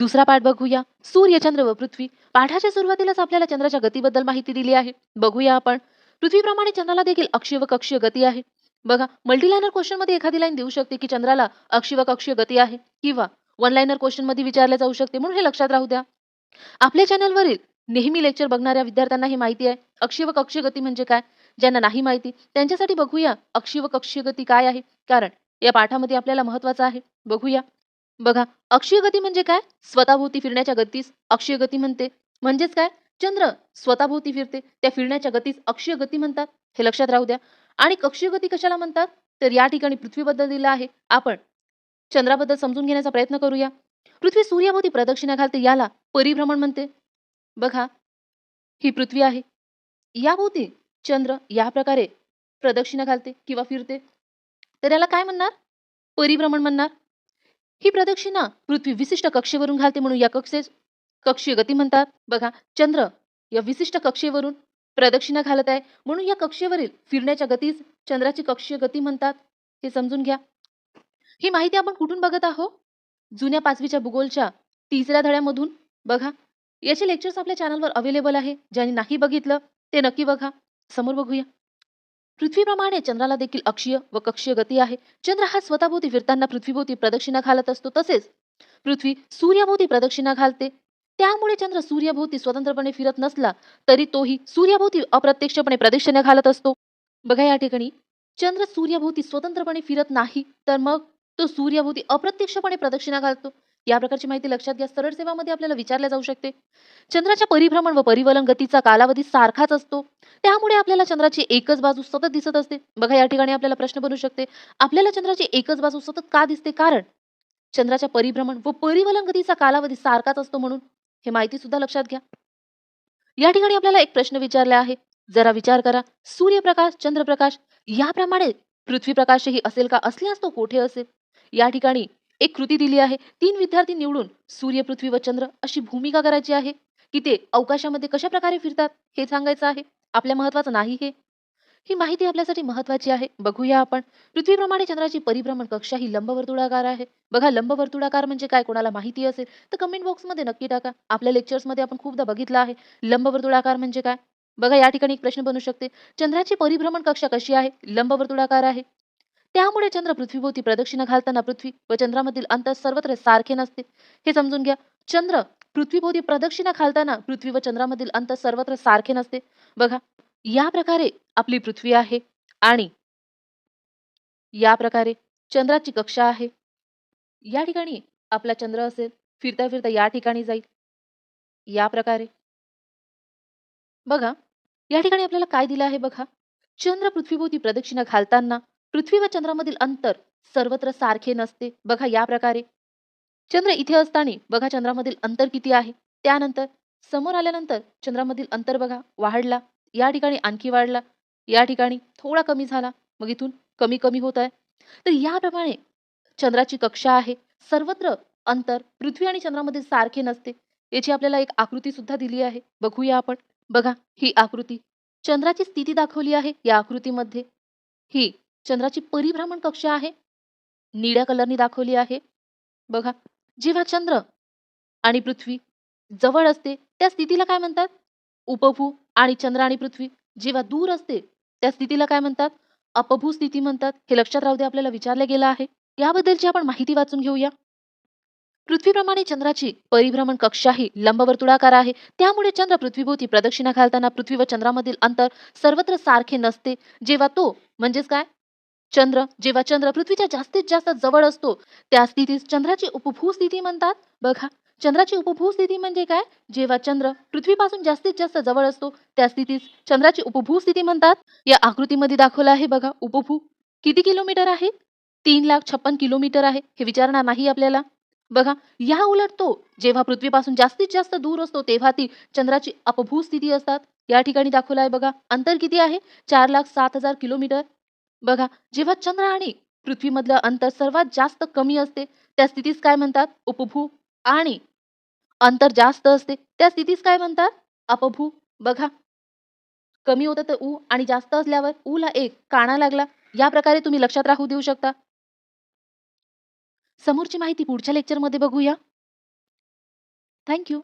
दुसरा पाठ बघूया. सूर्य चंद्र व पृथ्वी. पाठाच्या सुरुवातीलाच आपल्याला चंद्राच्या गतीबद्दल माहिती दिली आहे. बघूया आपण. पृथ्वीप्रमाणे चंद्राला देखील अक्षीय व कक्षीय गती आहे. बघा मल्टीलायनर क्वेश्चनमध्ये एखादी लाईन देऊ शकते की चंद्राला अक्षीय व कक्षीय गती आहे? किंवा वन लाईनर क्वेश्चनमध्ये विचारले जाऊ शकते. म्हणून हे लक्षात राहू द्या. आपल्या चॅनलवरील नेहमी लेक्चर बघणाऱ्या विद्यार्थ्यांना हे माहिती आहे. अक्षीय व कक्षीय गती म्हणजे काय? ज्यांना नाही माहिती. त्यांच्यासाठी बघूया अक्षीय व कक्षीय गती काय आहे? कारण या पाठामध्ये आपल्याला महत्वाचं आहे. बघूया. बघा अक्षीय गती म्हणजे काय? स्वतःभोवती फिरण्याच्या गतीस अक्षीय गती म्हणते. म्हणजेच काय? चंद्र स्वतःभोवती फिरते. त्या फिरण्याच्या गतीस अक्षीय गती म्हणतात. हे लक्षात राहू द्या. आणि कक्षीय गती कशाला म्हणतात? तर या ठिकाणी पृथ्वीबद्दल दिलं आहे. आपण चंद्राबद्दल समजून घेण्याचा प्रयत्न करूया. पृथ्वी सूर्याभोवती प्रदक्षिणा घालते याला परिभ्रमण म्हणते. बघा ही पृथ्वी आहे. याभोवती चंद्र या प्रकारे प्रदक्षिणा घालते किंवा फिरते. तर याला काय म्हणणार? परिभ्रमण म्हणणार. ही प्रदक्षिणा पृथ्वी विशिष्ट कक्षेवरून घालते म्हणून या कक्षेस कक्षीय गती म्हणतात. बघा चंद्र या विशिष्ट कक्षेवरून प्रदक्षिणा घालत आहे. म्हणून या कक्षेवरील फिरण्याच्या गतीस चंद्राची कक्षीय गती म्हणतात. हे समजून घ्या. ही माहिती आपण कुठून बघत आहोत? जुन्या पाचवीच्या भूगोलच्या तिसऱ्या धड्यामधून. बघा याचे लेक्चर्स आपल्या चॅनलवर अवेलेबल आहे. ज्यांनी नाही बघितलं ते नक्की बघा. समोर बघूया. पृथ्वीप्रमाणे चंद्राला देखील अक्षीय व कक्षीय गती आहे. चंद्र हा स्वतःभोवती फिरताना पृथ्वीभोवती प्रदक्षिणा घालत असतो तसेच पृथ्वी सूर्याभोवती प्रदक्षिणा घालते. त्यामुळे चंद्र सूर्याभोवती स्वतंत्रपणे फिरत नसला तरी तोही सूर्याभोवती अप्रत्यक्षपणे प्रदक्षिणा घालत असतो. बघा या ठिकाणी चंद्र सूर्याभोवती स्वतंत्रपणे फिरत नाही तर मग तो सूर्याभोवती अप्रत्यक्षपणे प्रदक्षिणा घालतो. या प्रकारची माहिती लक्षात घ्या. सरळ सेवामध्ये आपल्याला विचारल्या जाऊ शकते. चंद्राच्या परिभ्रमण व परिवलन गतीचा कालावधी सारखाच असतो. त्यामुळे आपल्याला चंद्राची एकच बाजू सतत दिसत असते. बघा या ठिकाणी आपल्याला प्रश्न बनू शकते. आपल्याला चंद्राची एकच बाजू सतत का दिसते? कारण चंद्राच्या परिभ्रमण व परिवलन गतीचा कालावधी सारखाच असतो म्हणून हे माहिती सुद्धा लक्षात घ्या. या ठिकाणी आपल्याला एक प्रश्न विचारला आहे. जरा विचार करा. सूर्यप्रकाश चंद्रप्रकाश याप्रमाणे पृथ्वी प्रकाशही असेल का? असल्यास तो कोठे असेल? या ठिकाणी एक कृती दिली आहे. तीन विद्यार्थी निवडून सूर्य पृथ्वी व चंद्र अशी भूमिका करायची आहे की ते अवकाशामध्ये कशा प्रकारे फिरतात हे सांगायचं आहे? आपल्या महत्वाचं नाही हे. ही माहिती आपल्यासाठी महत्वाची आहे. बघूया आपण. पृथ्वीप्रमाणे चंद्राची परिभ्रमण कक्षा ही लंबवर्तुळाकार आहे. बघा लंबवर्तुळाकार म्हणजे काय? कोणाला माहिती असेल तर कमेंट बॉक्समध्ये नक्की टाका. आपल्या लेक्चर्समध्ये आपण खूपदा बघितलं आहे. लंबवर्तुळाकार म्हणजे काय? बघा या ठिकाणी एक प्रश्न बनू शकते. चंद्राची परिभ्रमण कक्षा कशी आहे? लंबवर्तुळाकार आहे. त्यामुळे चंद्र पृथ्वीभोवती प्रदक्षिणा घालताना पृथ्वी व चंद्रामधील अंतर सर्वत्र सारखे नसते. हे समजून घ्या. चंद्र पृथ्वीभोवती प्रदक्षिणा घालताना पृथ्वी व चंद्रामधील अंतर सर्वत्र सारखे नसते. बघा या प्रकारे आपली पृथ्वी आहे आणि या प्रकारे चंद्राची कक्षा आहे. या ठिकाणी आपला चंद्र असेल फिरता फिरता या ठिकाणी जाईल. या प्रकारे. बघा या ठिकाणी आपल्याला काय दिलं आहे बघा? चंद्र पृथ्वीभोवती प्रदक्षिणा घालताना पृथ्वी व चंद्रामधील अंतर सर्वत्र सारखे नसते. बघा या प्रकारे. चंद्र इथे असताना बघा चंद्रामधील अंतर किती आहे. त्यानंतर समोर आल्यानंतर चंद्रामधील अंतर बघा वाढला. या ठिकाणी आणखी वाढला. या ठिकाणी थोडा कमी झाला. मग इथून कमी कमी होत आहे. तर याप्रमाणे चंद्राची कक्षा आहे. सर्वत्र अंतर पृथ्वी आणि चंद्रामध्ये सारखे नसते. याची आपल्याला एक आकृती सुद्धा दिली आहे. बघूया आपण. बघा ही आकृती. चंद्राची स्थिती दाखवली आहे या आकृतीमध्ये. ही चंद्राची परिभ्रमण कक्षा आहे. निळ्या कलरनी दाखवली आहे. बघा जेव्हा चंद्र आणि पृथ्वी जवळ असते त्या स्थितीला काय म्हणतात? उपभू आणि चंद्र आणि पृथ्वी जेव्हा दूर असते त्या स्थितीला काय म्हणतात? अपभू स्थिती म्हणतात. हे लक्षात राहू दे आपल्याला विचारलं गेलं आहे. याबद्दलची आपण माहिती वाचून घेऊया. पृथ्वीप्रमाणे चंद्राची परिभ्रमण कक्षा ही लंबवर्तुळाकार आहे. त्यामुळे चंद्र पृथ्वीभोवती प्रदक्षिणा घालताना पृथ्वी व चंद्रामधील अंतर सर्वत्र सारखे नसते. जेव्हा तो म्हणजेच काय? चंद्र जेव्हा चंद्र पृथ्वीच्या जास्तीत जास्त जवळ असतो त्या स्थितीत चंद्राची उपभू स्थिती म्हणतात. बघा चंद्राची उपभू स्थिती म्हणजे काय? जेव्हा चंद्र पृथ्वीपासून जास्तीत जास्त जवळ असतो त्या स्थितीत चंद्राची उपभू स्थिती म्हणतात. या आकृतीमध्ये दाखवलं आहे बघा उपभू किती किलोमीटर आहे? तीन लाख छप्पन किलोमीटर आहे हे विचारणार नाही आपल्याला. बघा या उलट तो जेव्हा पृथ्वीपासून जास्तीत जास्त दूर असतो तेव्हा ती चंद्राची अपभू स्थिती असतात. या ठिकाणी दाखवलं आहे बघा अंतर किती आहे? चार लाख सात हजार किलोमीटर. बघा जेव्हा चंद्र आणि पृथ्वीमधलं अंतर सर्वात जास्त कमी असते त्या स्थितीस काय म्हणतात? उपभू आणि अंतर जास्त असते त्या स्थितीस काय म्हणतात? अपभू. बघा. कमी होतं तर ऊ आणि जास्त असल्यावर उ ला एक काना लागला. या प्रकारे तुम्ही लक्षात राहू देऊ शकता. समोरची माहिती पुढच्या लेक्चरमध्ये बघूया. Thank you.